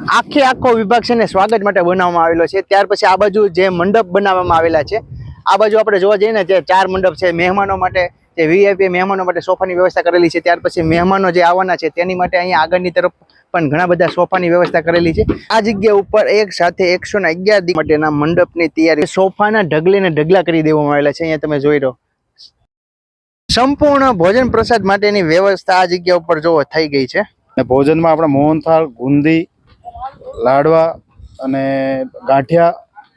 આખે આખો વિભાગ છે ને સ્વાગત માટે બનાવવામાં આવેલો છે. ત્યાર પછી આ બાજુ જે મંડપ બનાવવામાં આવેલા છે, આ બાજુ આપણે જોવા જઈએ ને જે ચાર મંડપ છે, મહેમાનો માટે જે વીઆઈપી મહેમાનો માટે સોફાની વ્યવસ્થા કરેલી છે. ત્યાર પછી મહેમાનો જે આવવાના છે, તેની માટે અહીંયા આગળની તરફ પણ ઘણા બધા સોફાની વ્યવસ્થા કરેલી છે. આ જગ્યા ઉપર એક સાથે એકસો ને અગિયાર માટેના મંડપની તૈયારી સોફાના ઢગલીને ઢગલા કરી દેવામાં આવેલા છે. અહીંયા તમે જોઈ રહ્યો સંપૂર્ણ ભોજન પ્રસાદ માટેની વ્યવસ્થા આ જગ્યા ઉપર જોવો, થઈ ગઈ છે. ભોજનમાં આપણે મોહનથાળ, ગુંદી લાડવા અને ગાંઠિયા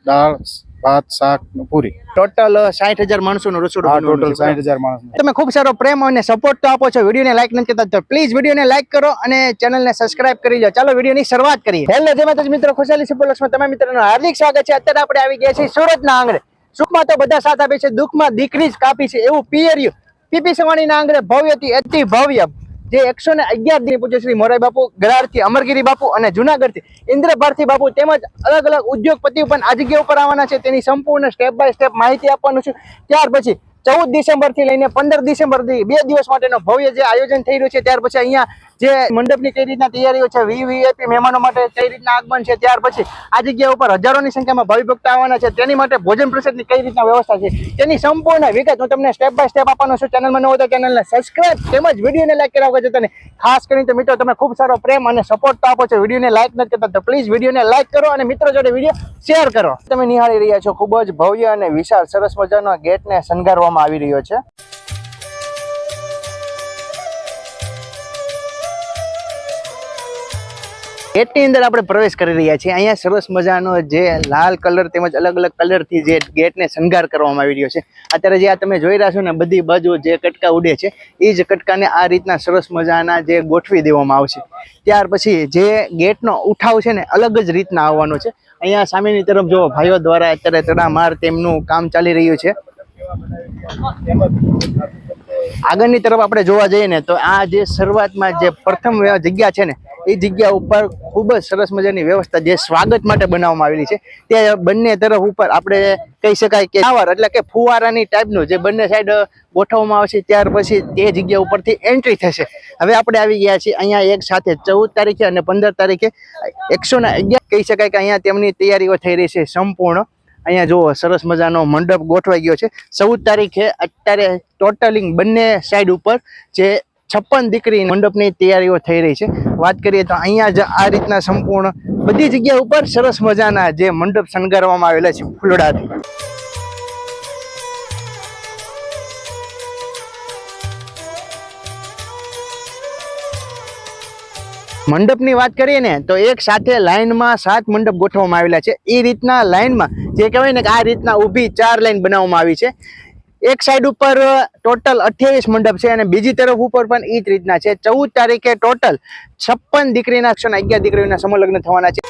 દાળ ભાત શાક પૂરી. ટોટલ સાઠ હજાર માણસો નું રસોડું ટોટલ. સાઠ હજાર માણસ તમે ખૂબ સારો પ્રેમ અને સપોર્ટ તો આપો છો. વિડીયોને લાઈક નથી કરતા પ્લીઝ વિડીયોને લાઈક કરો અને ચેનલને સબસ્ક્રાઇબ કરી દો ચાલો વિડીયોની શરૂઆત કરીએ. હેલો જય માતાજી મિત્રો. ખુશાલી તમામ મિત્રોનું હાર્દિક સ્વાગત છે. અત્યારે આપણે આવી ગયા છીએ સુરતના આંગણે. સુખમાં તો બધા સાથ આપે છે. દુઃખમાં દીકરી જ કાપી છે. એવું પિયર્યું. પીપી સવાણીના આંગણે ભવ્યથી અતિ ભવ્ય જે એકસો ને અગિયાર દિન પૂજ્ય શ્રી મોરાઈ બાપુ ગરાડથી અમરગીરી બાપુ અને જુનાગઢથી ઇન્દ્રભારથી બાપુ તેમજ અલગ અલગ ઉદ્યોગપતિઓ પણ આ જગ્યા ઉપર આવવાના છે. તેની સંપૂર્ણ સ્ટેપ બાય સ્ટેપ માહિતી આપવાનું છું. ત્યાર પછી ચૌદ ડિસેમ્બરથી લઈને પંદર ડિસેમ્બર બે દિવસ માટેનો ભવ્ય જે આયોજન થઈ રહ્યું છે, ત્યાર પછી અહીંયા જે મંડપની કઈ રીતના તૈયારીઓ છે વીવીઆઈપી મહેમાનો માટે કઈ રીતના આગમન છે, ત્યાર પછી આ જગ્યા ઉપર હજારોની સંખ્યામાં ભાવિ ભક્તો આવવાના છે, તેની માટે ભોજન પ્રસાદની કઈ રીતના વ્યવસ્થા છે, તેની સંપૂર્ણ વિગત હું તમને સ્ટેપ બાય સ્ટેપ આપવાનો છું. ચેનલમાં ન હોય તો ચેનલને સબસ્ક્રાઈબ તેમજ વિડીયોને લાઈક કરાવવા જતા ખાસ કરીને મિત્રો તમે ખૂબ સારો પ્રેમ અને સપોર્ટ તો આપો છો. વિડીયોને લાઈક નથી કરતા તો પ્લીઝ વિડીયોને લાઈક કરો અને મિત્રો જોડે વીડિયો શેર કરો. તમે નિહાળી રહ્યા છો. ખૂબ જ ભવ્ય અને વિશાળ સરસ મજાનો ગેટને શણગારવામાં આવી રહ્યો છે. ગેટની અંદર આપણે પ્રવેશ કરી રહ્યા છીએ. અહીંયા સરસ મજાનો જે લાલ કલર તેમજ અલગ અલગ કલરથી જે ગેટને શણગાર કરવામાં આવી રહ્યો છે. અત્યારે જે આ તમે જોઈ રહ્યા છો ને, બધી બાજુ જે કટકા ઉડે છે એ જ કટકાને આ રીતના સરસ મજાના જે ગોઠવી દેવામાં આવશે. ત્યાર પછી જે ગેટનો ઉઠાવ છે ને, અલગ જ રીતના આવવાનો છે. અહીંયા સામેની તરફ જો ભાઈઓ દ્વારા અત્યારે તડામાર તેમનું કામ ચાલી રહ્યું છે. આગળની તરફ આપણે જોવા જઈએ ને, તો આ જે શરૂઆતમાં જે પ્રથમ જગ્યા છે ને એ જગ્યા ઉપર ખૂબ જ સરસ મજાની વ્યવસ્થા જે સ્વાગત માટે બનાવવામાં આવેલી છે. તે બંને તરફ ઉપર આપણે કહી શકાય કે ટાવર એટલે કે ફુવારાની ટાઈપનું જે બંને સાઈડ ગોઠવવામાં આવશે ત્યાર પછી તે જગ્યા ઉપરથી એન્ટ્રી થશે. હવે આપણે આવી ગયા છીએ અહીંયા એક સાથે ચૌદ તારીખે અને પંદર તારીખે. એકસો કહી શકાય કે અહીંયા તેમની તૈયારીઓ થઈ રહી છે સંપૂર્ણ. અહીંયા જુઓ, સરસ મજાનો મંડપ ગોઠવાઈ ગયો છે. ચૌદ તારીખે અત્યારે ટોટલિંગ બંને સાઈડ ઉપર જે છપ્પન દીકરી મંડપની તૈયારીઓ થઈ રહી છે. વાત કરીએ તો અહીંયા જ આ રીતના સંપૂર્ણ બધી જગ્યા ઉપર સરસ મજાના જે મંડપ શણગારવામાં આવેલા છે ફૂલડાથી. મંડપની વાત કરીએ ને તો એક સાથે લાઇનમાં સાત મંડપ ગોઠવવામાં આવેલા છે. એ રીતના લાઈનમાં જે કહેવાય ને કે આ રીતના ઊભી ચાર લાઈન બનાવવામાં આવી છે. એક સાઈડ ઉપર ટોટલ અઠ્યાવીસ મંડપ છે અને બીજી તરફ ઉપર પણ એ જ રીતના છે. ચૌદ તારીખે ટોટલ છપ્પન દીકરીના ક્ષણ અગિયાર દીકરીઓના સમલગ્ન થવાના છે.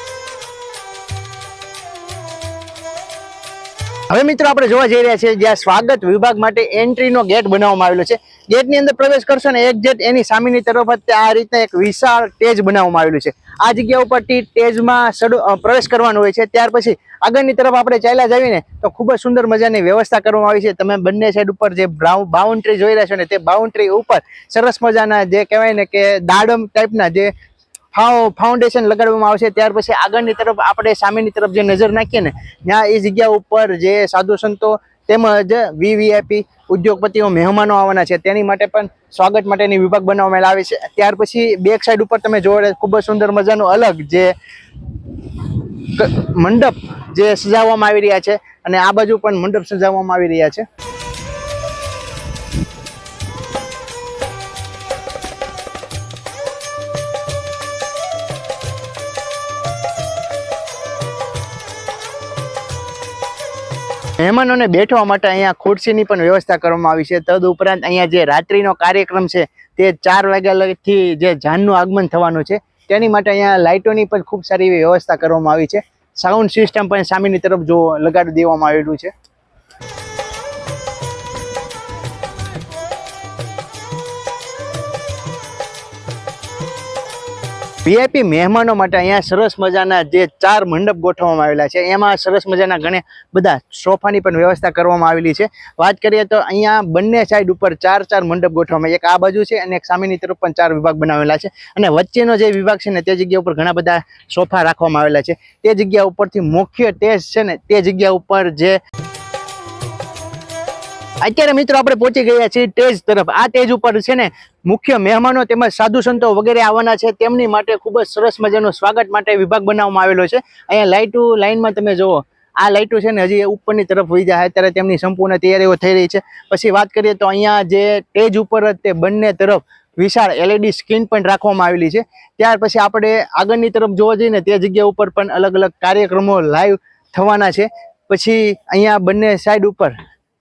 હવે મિત્રો આપણે જોવા જઈ રહ્યા છીએ જ્યાં સ્વાગત વિભાગ માટે એન્ટ્રીનો ગેટ બનાવવામાં આવેલો છે. ગેટની અંદર પ્રવેશ કરશો ને એક જેટ એની સામેની તરફ જ આ રીતના એક વિશાળ ટેજ બનાવવામાં આવેલું છે. આ જગ્યા ઉપરથી ટેજમાં સડો પ્રવેશ કરવાનો હોય છે. ત્યાર પછી આગળની તરફ આપણે ચાલ્યા જઈએ તો ખૂબ જ સુંદર મજાની વ્યવસ્થા કરવામાં આવી છે. તમે બંને સાઈડ ઉપર જે બાઉન્ડ્રી જોઈ રહ્યા છો ને તે બાઉન્ડ્રી ઉપર સરસ મજાના જે કહેવાય ને કે દાડમ ટાઈપના જે ફાઉ ફાઉન્ડેશન લગાડવામાં આવશે. ત્યાર પછી આગળની તરફ આપણે સામેની તરફ જે નજર નાખીએ ને, ત્યાં એ જગ્યા ઉપર જે સાધુ સંતો તેમજ વીવીઆઈપી ઉદ્યોગપતિઓ, મહેમાનો આવવાના છે, તેની માટે પણ સ્વાગત માટેની વિભાગ બનાવવામાં આવી છે. ત્યાર પછી બેક સાઈડ ઉપર તમે જોવો ખૂબ જ સુંદર મજાનું અલગ જે મંડપ જે સજાવવામાં આવી રહ્યા છે અને આ બાજુ પણ મંડપ સજાવવામાં આવી રહ્યા છે. મહેમાનોને બેઠવા માટે અહીંયા ખુરશીની પણ વ્યવસ્થા કરવામાં આવી છે. તદ ઉપરાંત અહીંયા જે રાત્રિનો કાર્યક્રમ છે, તે ચાર વાગ્યાથી જે જાનનું આગમન થવાનું છે, તેની માટે અહીંયા લાઇટોની પણ ખૂબ સારી વ્યવસ્થા કરવામાં આવી છે. સાઉન્ડ સિસ્ટમ પણ સામેની તરફ જો લગાડી દેવામાં આવેલું છે. વીઆઈપી મહેમાનો માટે અહીંયા સરસ મજાના જે ચાર મંડપ ગોઠવવામાં આવેલા છે. એમાં સરસ મજાના ઘણા બધા સોફાની પણ વ્યવસ્થા કરવામાં આવેલી છે. વાત કરીએ તો અહીંયા બંને સાઈડ ઉપર ચાર ચાર મંડપ ગોઠવવામાં એક આ બાજુ છે અને એક સામેની તરફ પણ ચાર વિભાગ બનાવેલા છે. અને વચ્ચેનો જે વિભાગ છે ને તે જગ્યા ઉપર ઘણા બધા સોફા રાખવામાં આવેલા છે. તે જગ્યા ઉપરથી મુખ્ય ટેસ્ટ છે ને તે જગ્યા ઉપર જે અત્યારે મિત્રો આપણે પહોંચી ગયા છીએ ટેજ તરફ. આ ટેજ ઉપર છે ને મુખ્ય મહેમાનો તેમજ સાધુ સંતો વગેરે આવવાના છે. તેમની માટે ખૂબ જ સરસ મજાનું સ્વાગત માટે વિભાગ બનાવવામાં આવેલો છે. અહીંયા લાઇટો લાઇનમાં તમે જુઓ. આ લાઇટો છે ને હજી ઉપરની તરફ વહી જાય. અત્યારે તેમની સંપૂર્ણ તૈયારીઓ થઈ રહી છે. પછી વાત કરીએ તો અહીંયા જે ટેજ ઉપર તે બંને તરફ વિશાળ એલઈડી સ્ક્રીન પણ રાખવામાં આવેલી છે. ત્યાર પછી આપણે આગળની તરફ જોવા જઈએ ને તે જગ્યા ઉપર પણ અલગ અલગ કાર્યક્રમો લાઈવ થવાના છે. પછી અહીંયા બંને સાઈડ ઉપર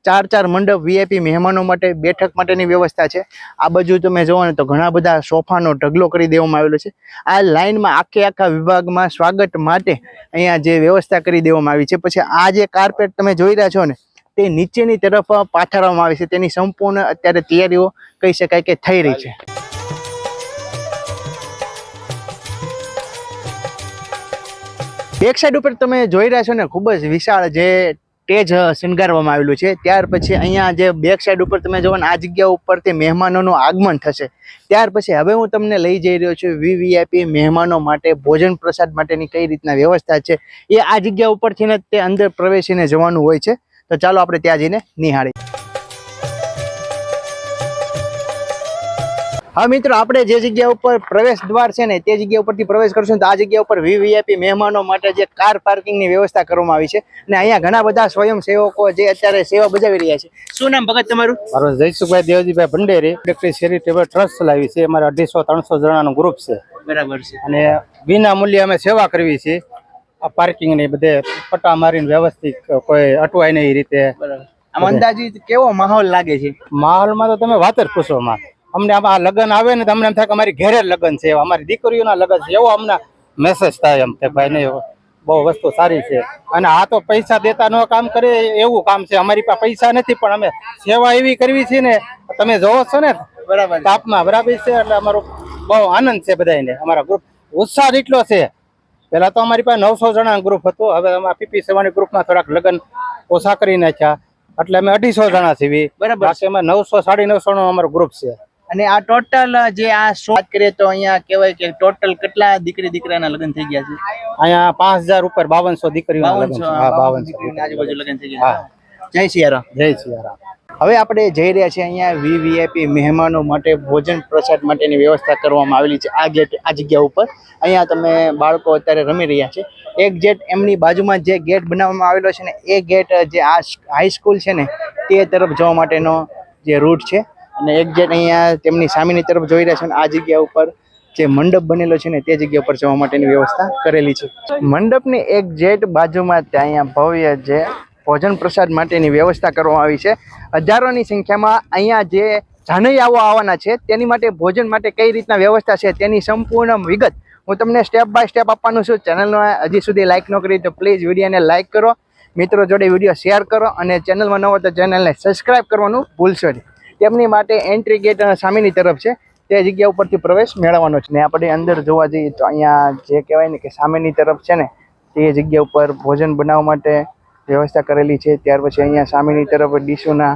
ચાર ચાર મંડપ વીઆઈપી મહેમાનો માટે બેઠક માટેની વ્યવસ્થા છે. આ બાજુ તમે જોવો ને તો ઘણા બધા સોફાનો ઢગલો કરી દેવામાં આવેલો છે. આ લાઇનમાં આખે આખા વિભાગમાં સ્વાગત માટે અહીંયા જે વ્યવસ્થા કરી દેવામાં આવી છે. પછી આ જે કાર્પેટ તમે જોઈ રહ્યા છો ને, તે નીચેની તરફ પાથરવામાં આવે છે. તેની સંપૂર્ણ અત્યારે તૈયારીઓ કહી શકાય કે થઈ રહી છે. બેક સાઈડ ઉપર તમે જોઈ રહ્યા છો ને, ખૂબ જ વિશાળ જે સ્ટેજ શણગારવામાં આવેલું છે. ત્યાર પછી અહીંયા જે બેક સાઈડ ઉપર તમે જોવો આ જગ્યા ઉપરથી મહેમાનોનું આગમન થશે. ત્યાર પછી હવે હું તમને લઈ જઈ રહ્યો છું વીવીઆઈપી મહેમાનો માટે, ભોજન પ્રસાદ માટેની કઈ રીતના વ્યવસ્થા છે. એ આ જગ્યા ઉપરથી ને તે અંદર પ્રવેશીને જવાનું હોય છે. તો ચાલો આપણે ત્યાં જઈને નિહાળીએ હા મિત્રો આપણે જે જગ્યા ઉપર પ્રવેશ દ્વાર છે ને તે જગ્યા ઉપરથી પ્રવેશ કરશું તો આ જગ્યા ઉપર વીવીઆઈપી મહેમાનો માટે જે કાર પાર્કિંગની વ્યવસ્થા કરવામાં આવી છે. અને અહીંયા ઘણા બધા સ્વયંસેવકો જે અત્યારે સેવા બજાવી રહ્યા છે. શું નામ ભગત તમારું? મારું Jaysukhbhai Devjibhai Bhanderi. Electric charitable trust ચલાવી છે. અમારે અઢીસો ત્રણસો જણાનું ગ્રુપ છે. બરાબર છે. અને વિના મૂલ્યે અમે સેવા કરવી છે. આ પાર્કિંગ ને બધે પટ્ટા મારીને વ્યવસ્થિત કોઈ અટવાય નહીં રીતે. બરાબર. આમ અંદાજિત કેવો માહોલ લાગે છે? માહોલમાં તો તમે વાત જ પૂછો માં અમને આમ આ લગ્ન આવે ને તમને અમને એમ થાય કે અમારી ઘેરે લગ્ન છે અમારી દીકરીઓના લગ્ન છે. એવો અમને મેસેજ થાય એમ કે ભાઈ નહીં બહુ વસ્તુ સારી છે. અને આ તો પૈસા દેતા નો કામ કરે એવું કામ છે. અમારી પાસે પૈસા નથી પણ અમે સેવા એવી કરવી છે ને તમે જોવો છો ને બરાબર તાપમાં બરાબર છે એટલે અમારો બહુ આનંદ છે બધાને અમારા ગ્રુપ ઉત્સાહ એટલો છે. પહેલાં તો અમારી પાસે નવસો જણા ગ્રુપ હતું. હવે અમારા પીપી સેવાની ગ્રુપમાં થોડાક લગ્ન ઓછા કરી નાખ્યા. એટલે અમે અઢીસો જણા છીએ. બરાબર બાકી અમે નવસો સાડી નવસો નો અમારો ગ્રુપ છે. અને આ ટોટલ જે આ વાત કરીએ તો અહીંયા કહેવાય કે ટોટલ કેટલા દીકરી દીકરાના લગ્ન થઈ ગયા છે? અહીંયા પાંચ હજાર ઉપર બાવનસો દીકરીઓ દીકરીઓના આજુબાજુ લગ્ન થઈ ગયા. જય સિયારામ. જય સિયારામ. હવે આપણે જઈ રહ્યા છીએ અહીંયા વીવીઆઈપી મહેમાનો માટે ભોજન પ્રસાદ માટેની વ્યવસ્થા કરવામાં આવેલી છે આ ગેટ આ જગ્યા ઉપર. અહીંયા તમે બાળકો અત્યારે રમી રહ્યા છે. એક ગેટ એમની બાજુમાં જે ગેટ બનાવવામાં આવેલો છે ને એ ગેટ જે આ હાઈસ્કૂલ છે ને તે તરફ જવા માટેનો જે રૂટ છે. અને એક જેટ અહીંયા તેમની સામેની તરફ જોઈ રહ્યા છે અને આ જગ્યા ઉપર જે મંડપ બનેલો છે ને, તે જગ્યા ઉપર જવા માટેની વ્યવસ્થા કરેલી છે. મંડપની એક જેટ બાજુમાં ત્યાં અહીંયા ભવ્ય જે ભોજન પ્રસાદ માટેની વ્યવસ્થા કરવામાં આવી છે. હજારોની સંખ્યામાં અહીંયા જે જાનૈયાઓ આવવાના છે, તેની માટે ભોજન માટે કઈ રીતના વ્યવસ્થા છે, તેની સંપૂર્ણ વિગત હું તમને સ્ટેપ બાય સ્ટેપ આપવાનું છું. ચેનલનો હજી સુધી લાઇક ન કરી તો પ્લીઝ વિડીયોને લાઇક કરો. મિત્રો જોડે વીડિયો શેર કરો અને ચેનલમાં ન તો ચેનલને સબસ્ક્રાઇબ કરવાનું ભૂલશો નહીં. તેમની માટે એન્ટ્રી ગેટ સામેની તરફ છે. તે જગ્યા ઉપરથી પ્રવેશ મેળવવાનો છે. ને આપણે અંદર જોવા જઈએ તો અહીંયા જે કહેવાય ને કે સામેની તરફ છે ને, તે જગ્યા ઉપર ભોજન બનાવવા માટે વ્યવસ્થા કરેલી છે. ત્યાર પછી અહીંયા સામેની તરફ ડીશોના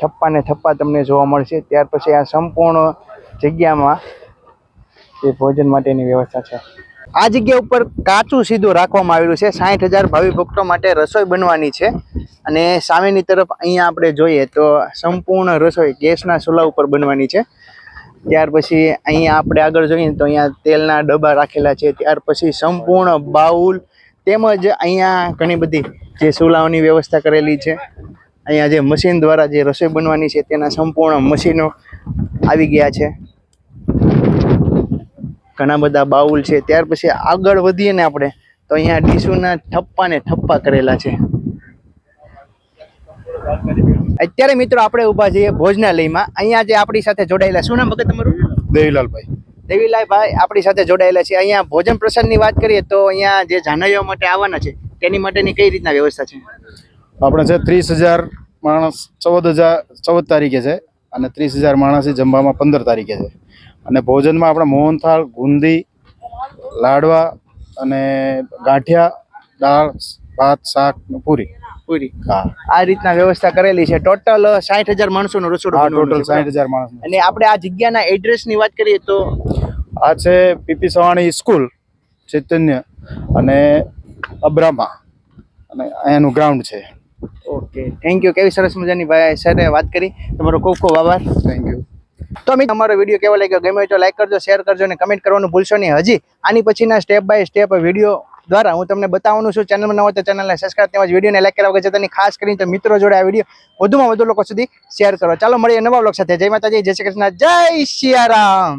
થપ્પા ને થપ્પા તમને જોવા મળશે. ત્યાર પછી આ સંપૂર્ણ જગ્યામાં તે ભોજન માટેની વ્યવસ્થા છે. આ જગ્યા ઉપર કાચું સીધું રાખવામાં આવેલું છે. સાઠ હજાર ભાવિ ભક્તો માટે રસોઈ બનવાની છે. અને સામેની તરફ અહીંયા આપણે જોઈએ તો સંપૂર્ણ રસોઈ ગેસના ચૂલા ઉપર બનવાની છે. ત્યાર પછી અહીંયા આપણે આગળ જોઈએ તો અહીંયા તેલના ડબ્બા રાખેલા છે. ત્યાર પછી સંપૂર્ણ બાઉલ તેમજ અહીંયા ઘણી બધી જે ચૂલાઓની વ્યવસ્થા કરેલી છે. અહીંયા જે મશીન દ્વારા જે રસોઈ બનવાની છે તેના સંપૂર્ણ મશીનો આવી ગયા છે. ઘણા બધા બાઉલ છે. ત્યાર પછી આગળ વધીએ ને આપણે તો અહીંયા ડીશુના ઠપ્પા ને ઠપ્પા કરેલા છે. અત્યારે મિત્રો આપણે ઊભા છીએ ભોજનાલયમાં. અહીંયા જે આપણી સાથે જોડાયેલા શું નામ ભગત તમારું? દેવીલાલભાઈ. દેવીલાલભાઈ આપણી સાથે જોડાયેલા છે. અહીંયા ભોજન પ્રસાદની વાત કરીએ તો અહીંયા જે જાનૈયો માટે આવવાના છે તેની માટેની કઈ રીતના વ્યવસ્થા છે? આપણે છે ત્રીસ હજાર માણસ ચૌદ હજાર ચૌદ તારીખે છે અને ત્રીસ હજાર માણસ જમવામાં પંદર તારીખે છે. અને ભોજનમાં આપણે મોહનથાળ ગુંદી લાડવા અને ગાંઠિયા દાળ ભાત શાક પૂરી. પૂરી. હા. આ રીતના વ્યવસ્થા કરેલી છે. ટોટલ સાઠ હજાર માણસોનું રસોડું હા ટોટલ સાઠ હજાર માણસ અને આપણે આ જગ્યાના એડ્રેસની વાત કરીએ તો? આ છે પીપી સવાણી સ્કૂલ ચૈતન્ય અને અબ્રામા. અને અહીંયાનું ગ્રાઉન્ડ છે. ઓકે થેન્ક યુ કેવી સરસ મજાની ભાઈ સરે વાત કરી. તમારો ખૂબ ખૂબ આભાર. થેન્ક યુ તો મિત્રો, અમારો વીડિયો કેવો લાગ્યો? ગમે તો લાઈક કરજો શેર કરજો અને કમેન્ટ કરવાનું ભૂલશો નહીં. હજી આની પછીના સ્ટેપ બાય સ્ટેપ વીડિયો દ્વારા હું તમને બતાવવાનું છું. ચેનલમાં ન હોય તો ચેનલને સબસ્ક્રાઈબ તેમજ વિડીયોને લાઈક કરવા જતાની ખાસ કરીને તો મિત્રો જોડે આ વીડિયો વધુમાં વધુ લોકો સુધી શેર કરો. ચાલો મળીએ નવા બ્લોગ સાથે. જય માતાજી, જય શ્રી કૃષ્ણ, જય સિયારામ